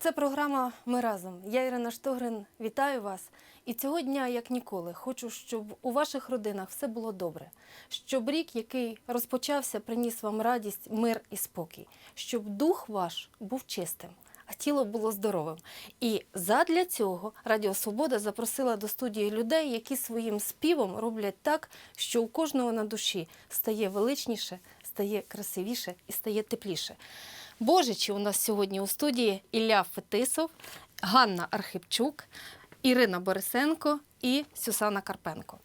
Це програма Ми разом. Я Ірина Штогрин. Вітаю вас. І цього дня, як ніколи, хочу, щоб у ваших родинах все було добре. Щоб рік, який розпочався, приніс вам радість, мир і спокій. Щоб дух ваш був чистим, а тіло було здоровим. І задля цього Радіо Свобода запросила до студії людей, які своїм співом роблять так, що у кожного на душі стає величніше, стає красивіше і стає тепліше. Божичі у нас сьогодні у студії Ілля Фетисов, Ганна Архипчук, Ірина Борисенко і Сюсана Карпенко.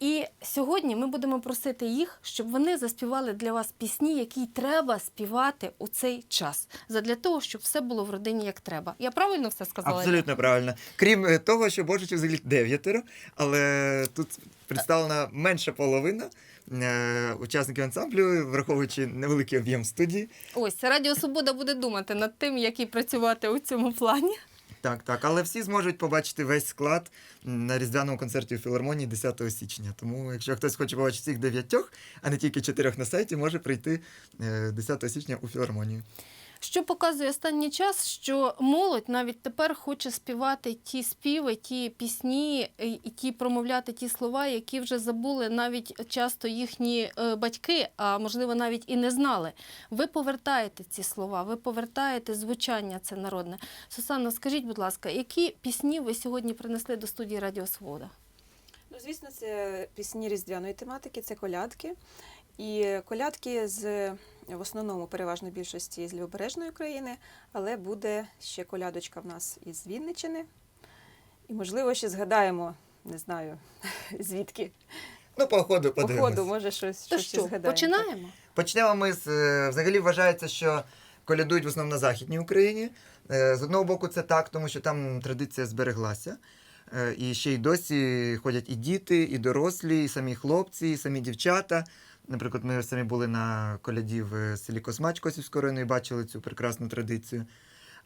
І сьогодні ми будемо просити їх, щоб вони заспівали для вас пісні, які треба співати у цей час, задля того, щоб все було в родині як треба. Я правильно все сказала? Абсолютно правильно. Крім е, того, що Божичів взагалі дев'ятеро, але тут представлена менша половина е, учасників ансамблю, враховуючи невеликий об'єм студії. Ось Радіо Свобода буде думати над тим, як і працювати у цьому плані. Так, так, але всі зможуть побачити весь склад на різдвяному концерті у філармонії 10 січня. Тому, якщо хтось хоче побачити всіх дев'ятьох, а не тільки чотирьох на сайті, може прийти е, 10 січня у філармонію. Що показує останній час, що молодь навіть тепер хоче співати ті співи, ті пісні і ті промовляти ті слова, які вже забули навіть часто їхні е, батьки, а можливо навіть і не знали. Ви повертаєте ці слова, ви повертаєте звучання це народне. Сусанна, скажіть, будь ласка, які пісні ви сьогодні принесли до студії Радіо Свобода? Ну, звісно, це пісні різдвяної тематики, це колядки. І колядки з в основному переважно більшості з Лівобережної України, але буде ще колядочка в нас із Вінничини. І, можливо, ще згадаємо, не знаю звідки. Ну, по ходу По подивимось. ходу, може, щось, То щось що, згадаємо. починаємо? Почнемо ми з е, взагалі вважається, що колядують в основному на Західній Україні. Е, З одного боку, це так, тому що там традиція збереглася. Е, І ще й досі ходять і діти, і дорослі, і самі хлопці, і самі дівчата. Наприклад, ми самі були на коляді в селі Космач Косівського району і бачили цю прекрасну традицію.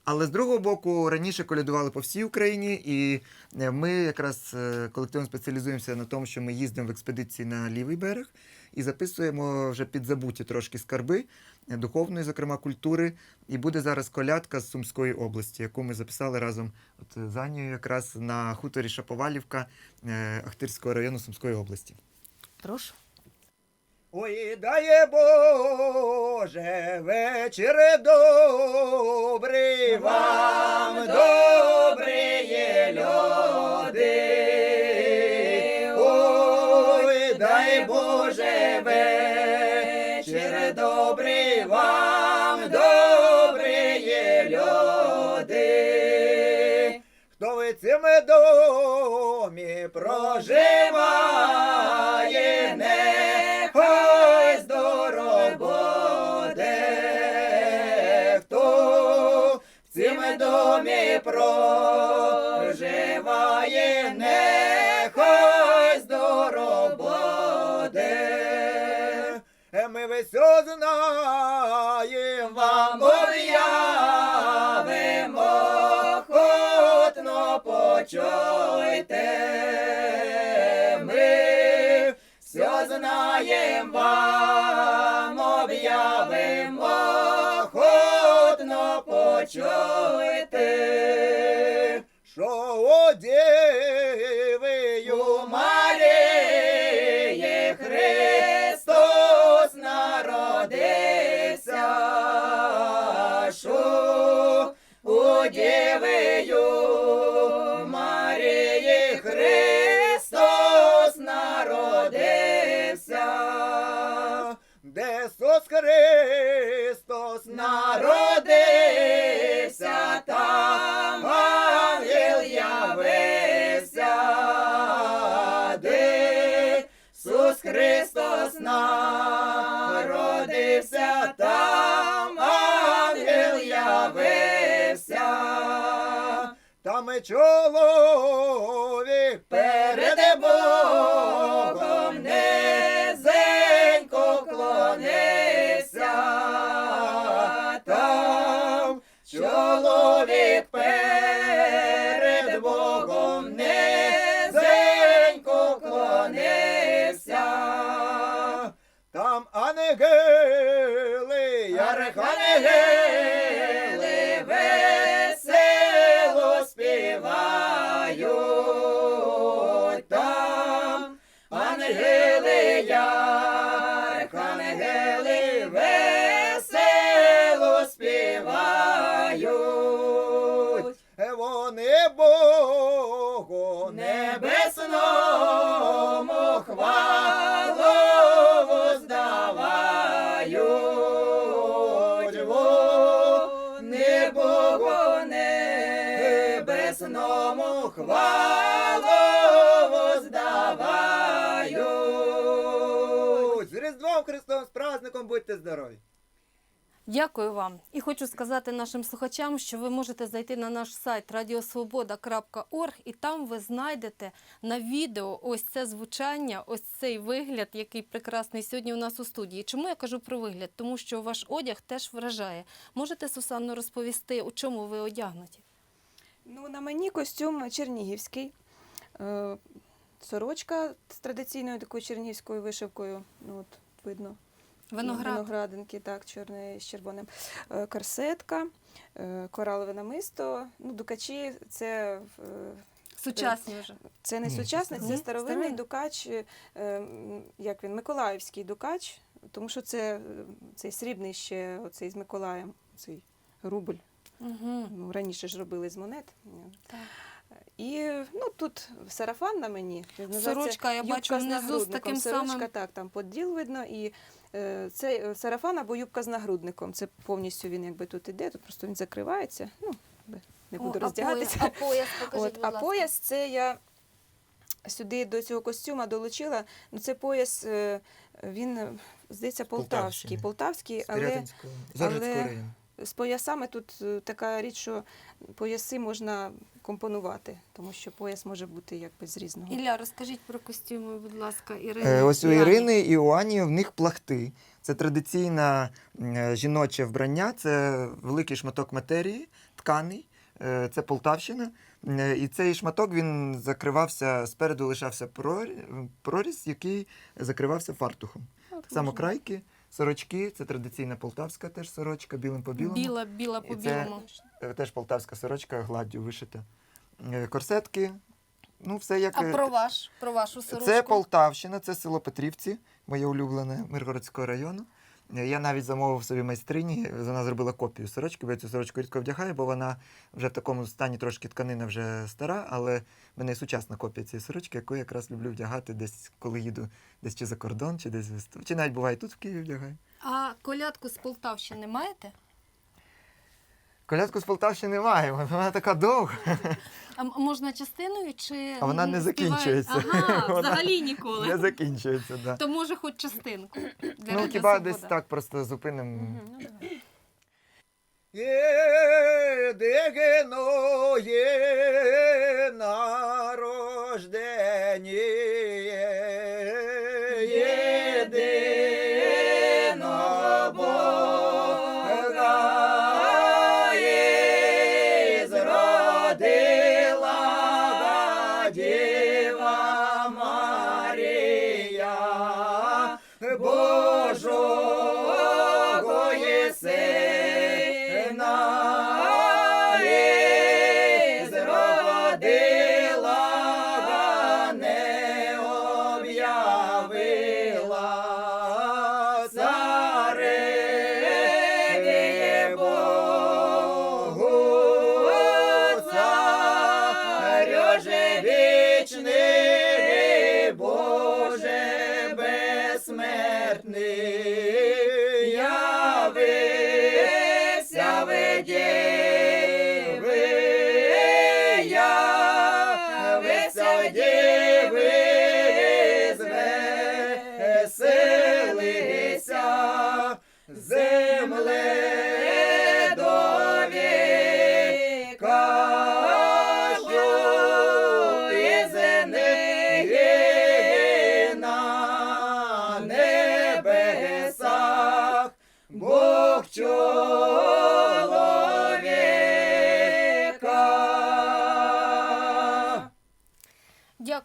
Але з другого боку, раніше колядували по всій Україні, і е, ми якраз е, колективом спеціалізуємося на тому, що ми їздимо в експедиції на лівий берег і записуємо вже підзабуті трошки скарби е, духовної, зокрема культури. І буде зараз колядка з Сумської області, яку ми записали разом от з Анією якраз на хуторі Шаповалівка Ахтирського району Сумської області. Прошу. Ой, дає Боже, вечір добрий вам, добрі люди. Ой, дай Боже, вечір добрий вам, добрі люди. Хто в цьому домі проживає, проживає, нехай здоров буде. Ми все знаємо, вам об'явимо, охотно почуйте. Ми все знаємо, вам об'явимо, охотно народився, там ангел явився, там і чоловік перед Богом низенько клонився, там чоловік перед Богу небесному хвалу воздавають вони Богу небесному хвалу воздавають. З Різдвом Христом, з праздником будьте здорові! Дякую вам. І хочу сказати нашим слухачам, що ви можете зайти на наш сайт radiosvoboda.org і там ви знайдете на відео ось це звучання, ось цей вигляд, який прекрасний сьогодні у нас у студії. Чому я кажу про вигляд? Тому що ваш одяг теж вражає. Можете, Сусанно, розповісти, у чому ви одягнуті? Ну, на мені костюм чернігівський. Е, Сорочка з традиційною такою чернігівською вишивкою. Ну, от видно. Виноград. Виноградинки, так, чорний з червоним. Е, Корсетка, е, коралове намисто. Ну, дукачі це, е, Сучасні вже. це не Ні, сучасний, це ні, старовинний старовинний. дукач, е, як він, Миколаївський дукач, тому що це цей срібний ще оцей з Миколаєм, цей рубль. Угу. Ну, раніше ж робили з монет. Так. І ну, тут сарафан на мені. називається Сорочка, я юбка бачу, з внизу з нагрудником. таким Сорочка, самим- так, там поділ видно. І це е, сарафан або юбка з нагрудником. Це повністю він якби тут іде, тут просто він закривається. Ну, не буду О, а роздягатися. пояс- А пояс, покажіть, От, будь а ласка. пояс це я сюди до цього костюма долучила. Ну, це пояс, е, він, е, здається, полтавський. Полтавщини. Полтавський, але Пирятинського, Зорницького але- району. З поясами тут е, така річ, що пояси можна компонувати, тому що пояс може бути якби з різного. Ілля, розкажіть про костюми, будь ласка, Ірини. Е, Ось у Ірини і у Ані в них плахти. Це традиційне жіноче вбрання, це великий шматок матерії, тканий. Е, Це Полтавщина. І цей шматок він закривався спереду, лишався проріз, який закривався фартухом. Так само крайки, сорочки, це традиційна полтавська теж сорочка, білим по білому. Біла, біла по це- білому. Е, Теж полтавська сорочка, гладдю вишита. Е, Корсетки. Ну, все як. А е, про ваш, про вашу сорочку? Це Полтавщина, це село Петрівці, моє улюблене Миргородського району. Я навіть замовив собі майстрині, вона зробила копію сорочки, бо я цю сорочку рідко вдягаю, бо вона вже в такому стані трошки тканина вже стара, але в мене сучасна копія цієї сорочки, яку я якраз люблю вдягати десь, коли їду десь чи за кордон, чи десь Чи навіть буває тут в Києві вдягаю. А колядку з Полтавщини маєте? Колядку з Полтавщини немає, вона така довга. А можна частиною чи А вона не співають? закінчується. Ага, Вона взагалі ніколи. Не закінчується, да. То може хоч частинку. Для Ну, Радіо хіба Свобода. десь так просто зупинимо. Мгм, ну, давай. Єдино є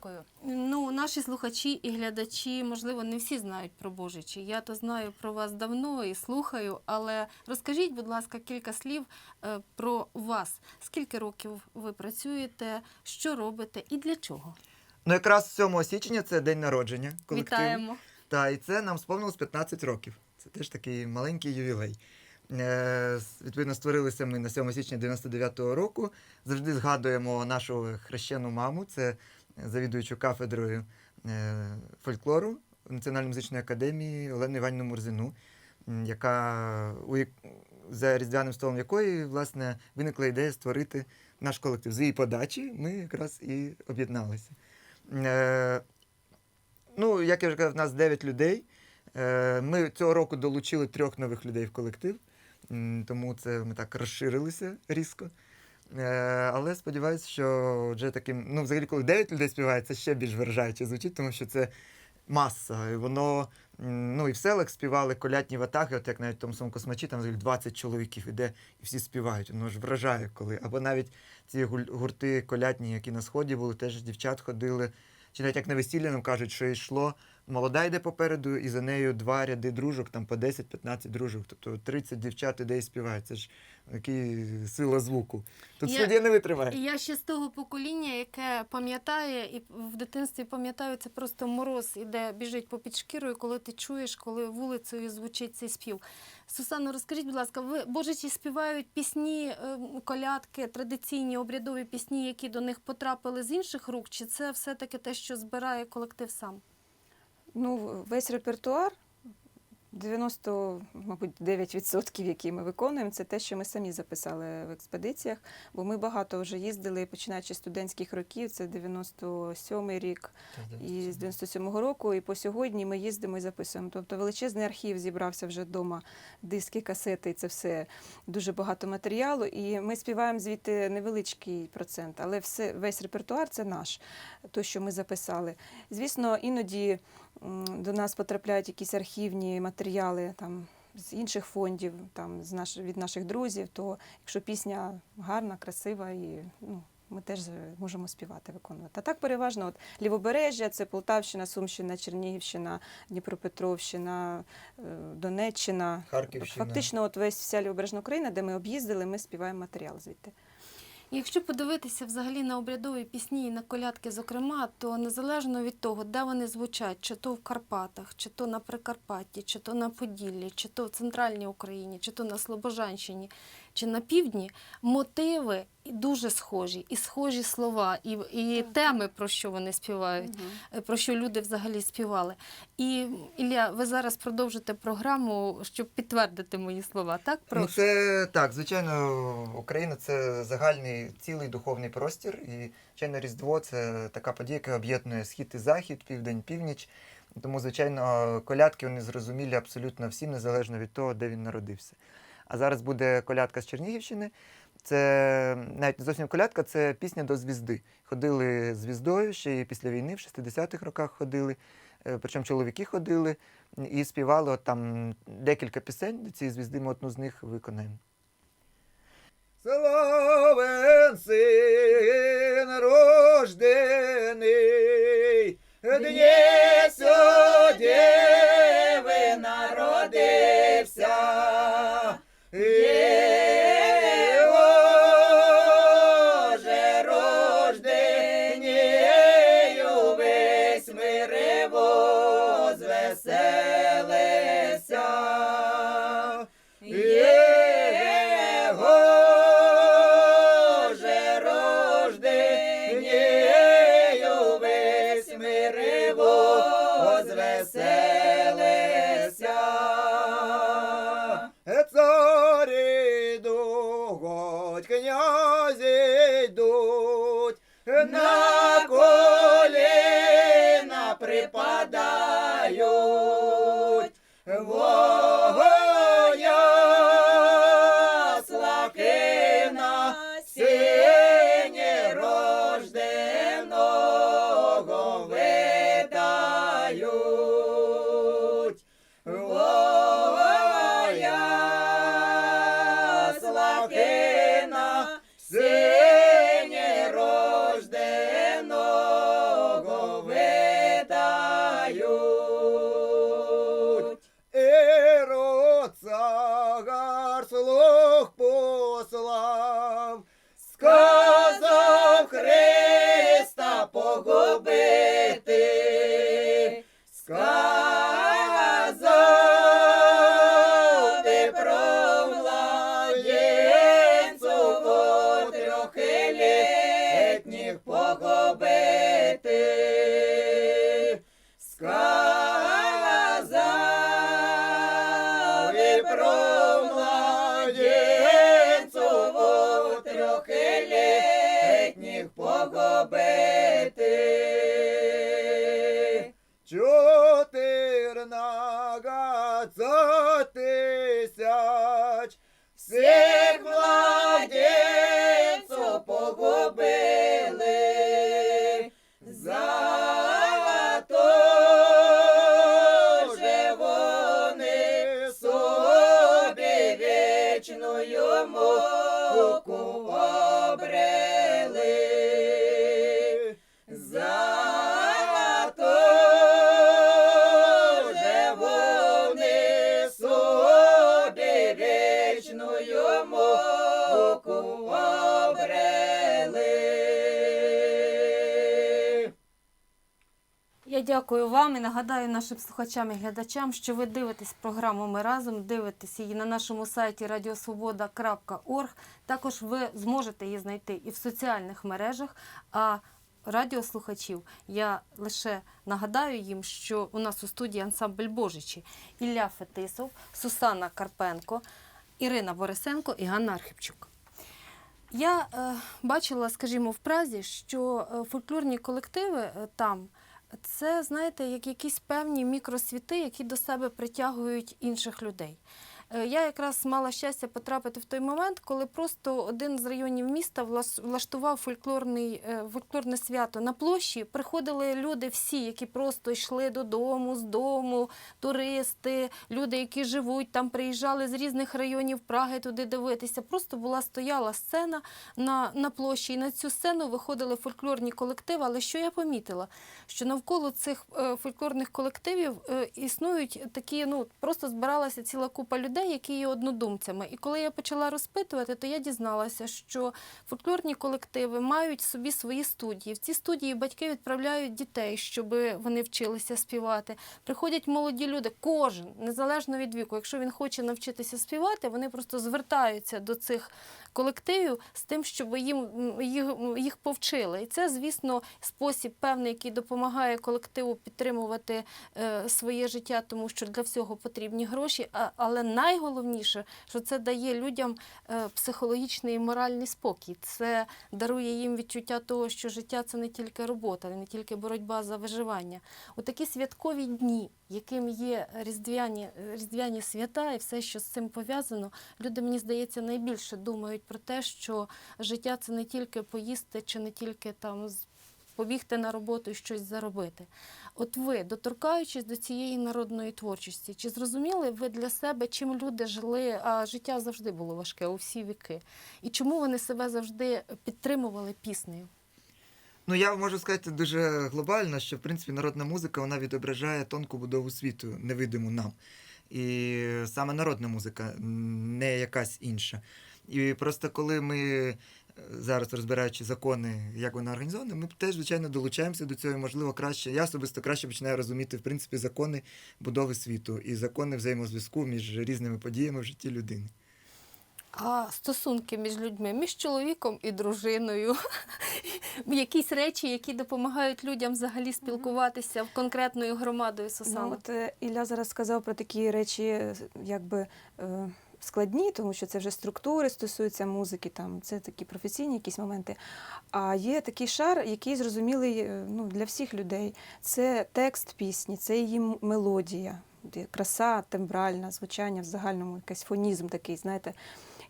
Дякую. Ну, наші слухачі і глядачі, можливо, не всі знають про Божичі. Я то знаю про вас давно і слухаю, але розкажіть, будь ласка, кілька слів е, про вас. Скільки років ви працюєте, що робите і для чого? Ну, якраз 7 січня це день народження колективу. Вітаємо. Та, і це нам сповнилось 15 років. Це теж такий маленький ювілей. Е, відповідно, створилися ми на 7 січня 99-го року. Завжди згадуємо нашу хрещену маму, це завідуючу кафедрою е, фольклору Національної музичної академії Олену Іванівну Мурзину, яка, у, за різдвяним столом якої власне виникла ідея створити наш колектив. З її подачі ми якраз і об'єдналися. Е, ну, як я вже казав, в нас 9 людей. Е, ми цього року долучили трьох нових людей в колектив, тому це ми так розширилися різко. Е, але сподіваюся, що вже таким, ну, взагалі, коли 9 людей співає, це ще більш виражаюче звучить, тому що це маса. І воно, ну і в селах співали колядні ватаги, от як навіть в тому самому космачі, там взагалі 20 чоловіків іде і всі співають. Воно ж вражає коли. Або навіть ці гурти колядні, які на сході були, теж дівчат ходили. Чи навіть як на весіллі нам кажуть, що йшло, молода йде попереду, і за нею два ряди дружок, там по 10-15 дружок. Тобто 30 дівчат іде і співають. Це ж такі сила звуку. Тут Я- студія не витримає. Я ще з того покоління, яке пам'ятає, і в дитинстві пам'ятаю, це просто мороз іде, біжить попід шкірою, коли ти чуєш, коли вулицею звучить цей спів. Сусано, розкажіть, будь ласка, ви божичі співають пісні, е, колядки, традиційні обрядові пісні, які до них потрапили з інших рук, чи це все-таки те, що збирає колектив сам? Ну, весь репертуар, 90, мабуть, 9%, які ми виконуємо, це те, що ми самі записали в експедиціях, бо ми багато вже їздили, починаючи з студентських років, це 97-й рік, і з 97-го року, і по сьогодні ми їздимо і записуємо. Тобто величезний архів зібрався вже вдома, диски, касети, і це все дуже багато матеріалу. І ми співаємо звідти невеличкий процент, але все, весь репертуар це наш, то, що ми записали. Звісно, іноді до нас потрапляють якісь архівні матеріали там. З інших фондів, там з наш, від наших друзів, то якщо пісня гарна, красива, і ну, ми теж можемо співати, виконувати. А так переважно от Лівобережжя, це Полтавщина, Сумщина, Чернігівщина, Дніпропетровщина, е, Донеччина. Харківщина. Фактично, от весь вся Лівобережна Україна, де ми об'їздили, ми співаємо матеріал звідти. Якщо подивитися взагалі на обрядові пісні і на колядки, зокрема, то незалежно від того, де вони звучать, чи то в Карпатах, чи то на Прикарпатті, чи то на Поділлі, чи то в центральній Україні, чи то на Слобожанщині, чи на півдні, мотиви дуже схожі, і схожі слова, і, і теми, про що вони співають, е, про що люди взагалі співали. І Ілля, ви зараз продовжите програму, щоб підтвердити мої слова, так? Ну, це так, звичайно, Україна це загальний цілий духовний простір. І звичайно, Різдво це така подія, яка об'єднує схід і захід, південь, північ. Тому, звичайно, колядки вони зрозумілі абсолютно всім, незалежно від того, де він народився. А зараз буде колядка з Чернігівщини. Це навіть не зовсім колядка, це пісня до звізди. Ходили звіздою ще і після війни, в 60-х роках ходили. Е, Причому чоловіки ходили і співали от там декілька пісень до цієї звізди, ми одну з них виконаємо. Славен син рождений, днесь у народився. На loco вам і нагадаю нашим слухачам і глядачам, що ви дивитесь програму Ми разом, дивитесь її на нашому сайті radiosvoboda.org. Також ви зможете її знайти і в соціальних мережах. А радіослухачів я лише нагадаю їм, що у нас у студії ансамбль Божичі Ілля Фетисов, Сусана Карпенко, Ірина Борисенко і Ганна Архипчук. Я е, бачила, скажімо, в Празі, що е, фольклорні колективи е, там це, знаєте, як якісь певні мікросвіти, які до себе притягують інших людей. Е, Я якраз мала щастя потрапити в той момент, коли просто один з районів міста влаштував фольклорний, е, фольклорне свято на площі. Приходили люди всі, які просто йшли додому, з дому, туристи, люди, які живуть там, приїжджали з різних районів Праги туди дивитися. Просто була стояла сцена на, на площі, і на цю сцену виходили фольклорні колективи. Але що я помітила? Що навколо цих е, фольклорних колективів існують такі, ну просто збиралася ціла купа людей, які є однодумцями. І коли я почала розпитувати, то я дізналася, що фольклорні колективи мають собі свої студії. В ці студії батьки відправляють дітей, щоб вони вчилися співати. Приходять молоді люди, кожен, незалежно від віку. Якщо він хоче навчитися співати, вони просто звертаються до цих колективів з тим, щоб їм їх, їх повчили. І це, звісно, спосіб певний, який допомагає колективу підтримувати е, своє життя, тому що для всього потрібні гроші. Але найголовніше, що це дає людям е, психологічний і моральний спокій. Це дарує їм відчуття того, що життя це не тільки робота, не тільки боротьба за виживання. У такі святкові дні, яким є різдвяні, різдвяні свята і все, що з цим пов'язано, люди, мені здається, найбільше думають про те, що життя це не тільки поїсти чи не тільки там побігти на роботу і щось заробити. От ви, доторкаючись до цієї народної творчості, чи зрозуміли ви для себе, чим люди жили, а життя завжди було важке у всі віки? І чому вони себе завжди підтримували піснею? Ну, я можу сказати дуже глобально, що в принципі народна музика вона відображає тонку будову світу, невидиму нам. І саме народна музика, не якась інша. І просто коли ми зараз розбираючи закони, як вона організована, ми теж, звичайно, долучаємося до цього. і, Можливо, краще. Я особисто краще починаю розуміти, в принципі, закони будови світу і закони взаємозв'язку між різними подіями в житті людини. А стосунки між людьми, між чоловіком і дружиною, якісь речі, які допомагають людям взагалі спілкуватися в конкретною громадою Ну, от е, Ілля зараз сказав про такі речі, якби. е, Складні, тому що це вже структури стосуються музики, там це такі професійні якісь моменти. А є такий шар, який зрозумілий е, ну, для всіх людей. Це текст пісні, це її мелодія, краса тембральна, звучання в загальному, якийсь фонізм такий, знаєте.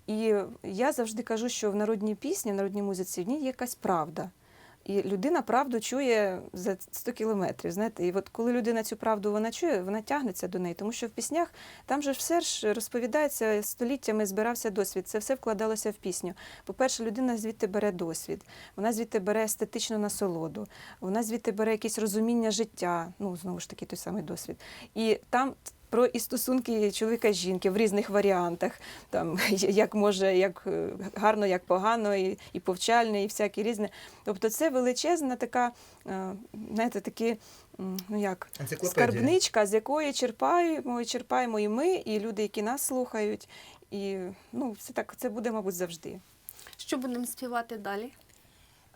І я завжди кажу, що в народній пісні, в народній музиці в ній є якась правда. І людина правду чує за 100 кілометрів. Знаєте, і от коли людина цю правду вона чує, вона тягнеться до неї, тому що в піснях там же все ж розповідається століттями, збирався досвід. Це все вкладалося в пісню. По-перше, людина звідти бере досвід, вона звідти бере естетичну насолоду, вона звідти бере якесь розуміння життя. Ну знову ж таки, той самий досвід. І там. Про і стосунки чоловіка і жінки в різних варіантах, там як може, як е, гарно, як погано, і, і повчальне, і всяке різне. Тобто це величезна така, е, знаєте, такі, ну як, скарбничка, з якої черпаємо, черпаємо і ми, і люди, які нас слухають. І ну, це так, це буде, мабуть, завжди. Що будемо співати далі?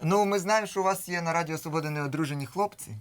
Ну, ми знаємо, що у вас є на Радіо Свобода неодружені хлопці.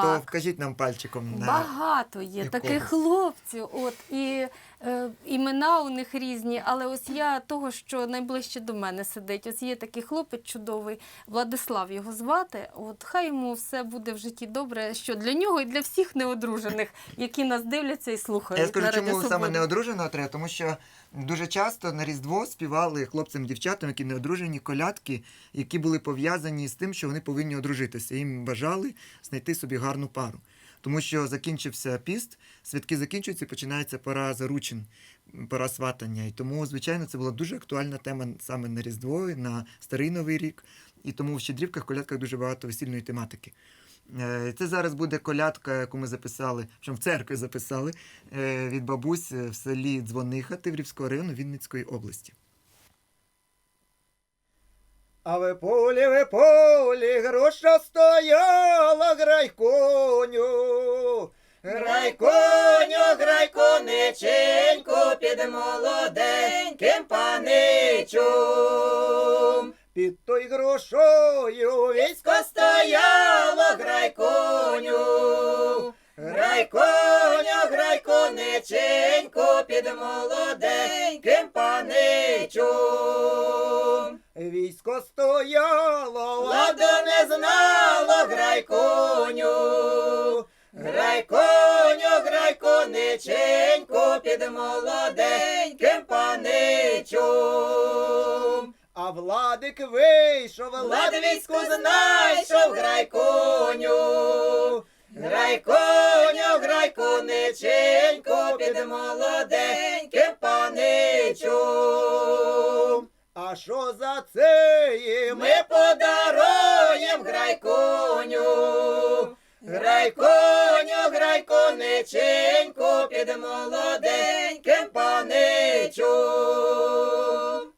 То Так. вкажіть нам пальчиком на Багато є якогось. таких хлопців. От і е, імена у них різні, але ось я того, що найближче до мене сидить. Ось є такий хлопець чудовий, Владислав його звати. От хай йому все буде в житті добре, що для нього і для всіх неодружених, які нас дивляться і слухають. Я скажу, на Радіо чому саме Свобода. неодруженого треба, тому що дуже часто на Різдво співали хлопцям-дівчатам, які неодружені, колядки, які були пов'язані з тим, що вони повинні одружитися. Їм бажали знайти собі гарну пару. тому що закінчився піст, святки закінчуються, і починається пора заручин, пора сватання. І тому, звичайно, це була дуже актуальна тема саме на Різдво, на Старий Новий рік. І тому в щедрівках, колядках дуже багато весільної тематики. Е, Це зараз буде колядка, яку ми записали, що в церкві записали е, від бабусь е, в селі Дзвониха Тиврівського району Вінницької області. А ви полі, ви полі, груша стояла, грай коню. Грай коню, грай кониченьку під молоденьким паничом. Під той грошою військо стояло, грай коню. Грай коню, грай кониченьку під молоденьким паничом. Військо стояло, ладу не знало, грай коню. Грай коню, грай кониченьку під молоденьким паничом. А владик вийшов, влад війську знайшов, грай коню. Грай коню, грай кониченьку під молоденьким що за це ми подаруєм, грай коню. Грай коню, грай під молоденьким паничом.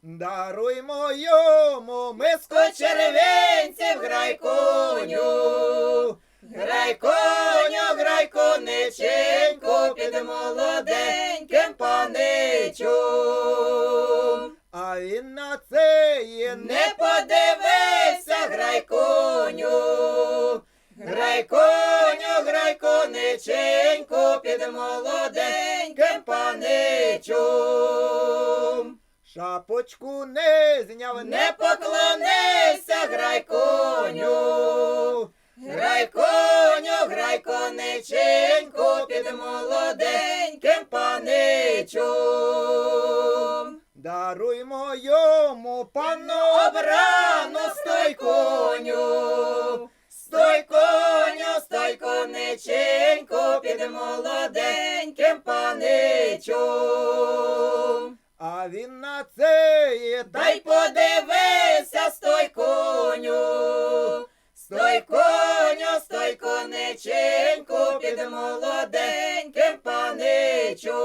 Даруймо йому миску червенців, грай коню. Грай коню, грай кониченьку під молоденьким паничом. А він на це є не подивився, грай коню. Грай коню, грай кониченьку під молоденьким паничом. Шапочку не зняв, не поклонився, грай коню. Грай коню, грай кониченьку під молоденьким паничом. Даруймо йому панну обрану, стой коню. Стой коню, стой кониченьку під молоденьким паничом. А він на це дай подивися, стой коню. Стой коню, стой кониченьку під молоденьким паничом.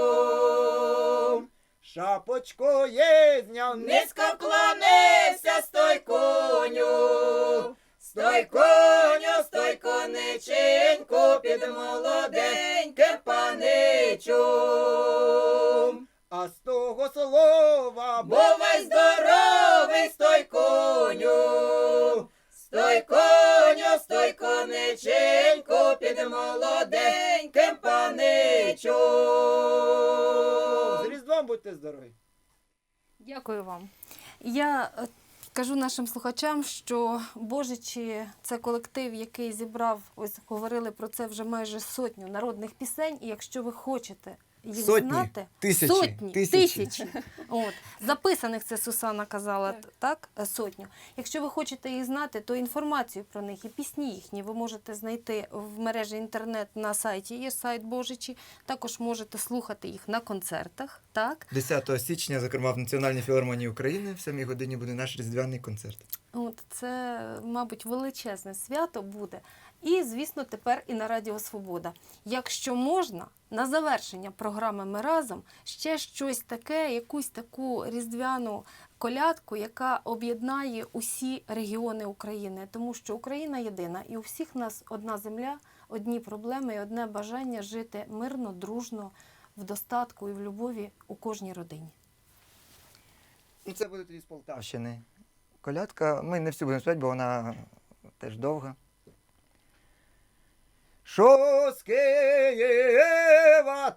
Шапочку є зняв, низько вклонився, стой коню. Стой коню, стой кониченьку під молоденьким паничом. А з того слова бувай здоровий, стой коню. Стой стой кониченьку під молоденьким паничом. З Різдвом будьте здорові. Дякую вам. Я е, кажу нашим слухачам, що Божичі це колектив, який зібрав, ось говорили про це вже майже сотню народних пісень. І якщо ви хочете їх Сотні, знати, тисячі, сотні, тисячі. тисячі. От записаних це Сусана казала так. е, сотню. Якщо ви хочете їх знати, то інформацію про них і пісні їхні ви можете знайти в мережі інтернет на сайті. Є сайт Божичі. Також можете слухати їх на концертах. Так 10 січня, зокрема, в Національній філармонії України в 7 годині буде наш різдвяний концерт. От це, мабуть, величезне свято буде. І, звісно, тепер і на Радіо Свобода. Якщо можна, на завершення програми Ми разом ще щось таке, якусь таку різдвяну колядку, яка об'єднає усі регіони України, тому що Україна єдина, і у всіх нас одна земля, одні проблеми і одне бажання жити мирно, дружно, в достатку і в любові у кожній родині. Ну, це буде тоді з Полтавщини. Колядка, ми не всю будемо співати, бо вона теж довга. Що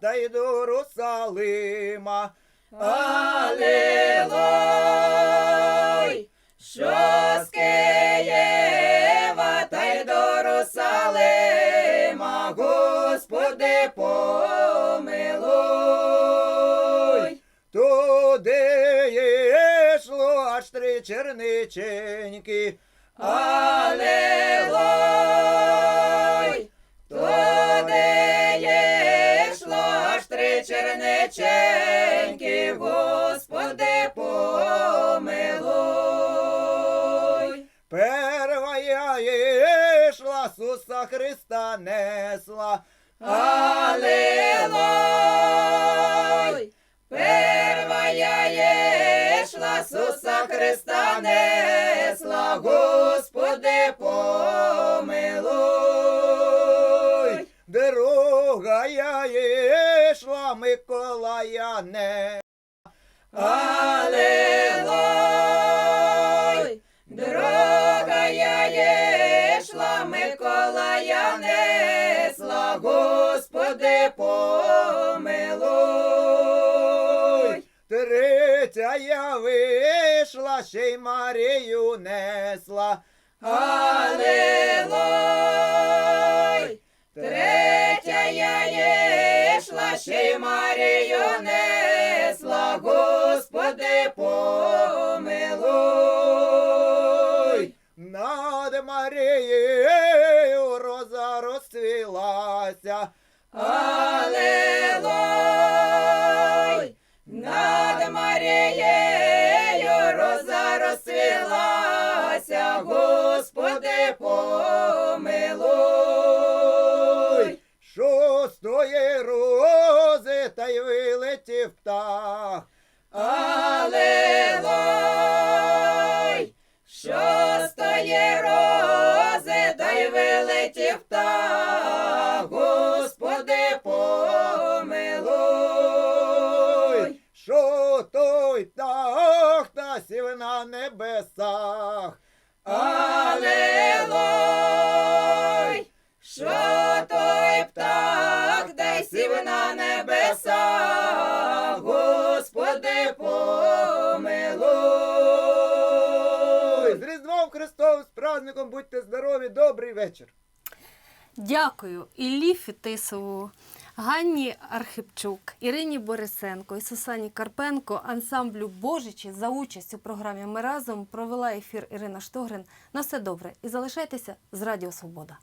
та й до Русалима. Алілой, що з та й до Русалима, Господи, помилуй. Туди йшло аж три черниченьки. Алілой, черниченьки, Господи, помилуй. Первая ішла, Суса Христа несла. Аллилуй! Первая ішла, Суса Христа несла, Господи, помилуй. Другая ішла, Миколая не. Аллилуй! Дорога я йшла, Миколая несла, Господи, помилуй. Третя я вийшла, ще й Марію несла. Аллилуй! Третя я йшла, ще й Марію несла, Господи, помилуй. Над Марією роза розцвілася. Аллилуй! Над Марією роза розцвілася, Господи, помилуй. Шостої рози та й вилетів птах. Аллилуй! Дякую Іллі Фітисову, Ганні Архипчук, Ірині Борисенко і Сусані Карпенко, ансамблю Божичі за участь у програмі Ми разом провела ефір Ірина Штогрин. На все добре і залишайтеся з Радіо Свобода.